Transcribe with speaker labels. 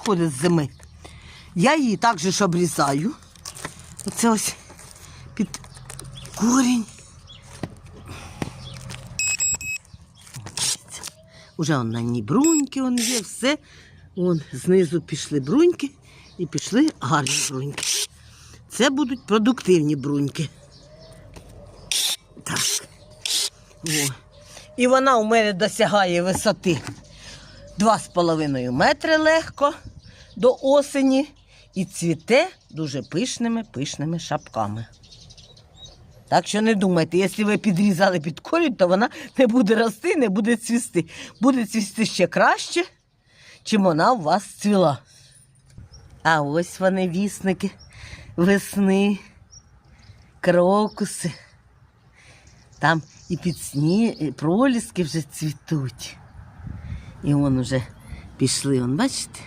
Speaker 1: виходить з зими, я її також обрізаю. Оце ось під корінь. Уже он на ній бруньки он є, все. Вон знизу пішли бруньки і пішли гарні бруньки. Це будуть продуктивні бруньки. Так. О. І вона у мене досягає висоти 2,5 метри легко до осені і цвіте дуже пишними пишними шапками. Так що не думайте, якщо ви підрізали під корінь, то вона не буде рости, не буде цвісти. Буде цвісти ще краще, чим вона у вас цвіла. А ось вони вісники весни, крокуси. Там і підсні, і проліски вже цвітуть. І вон уже пішли, он, бачите?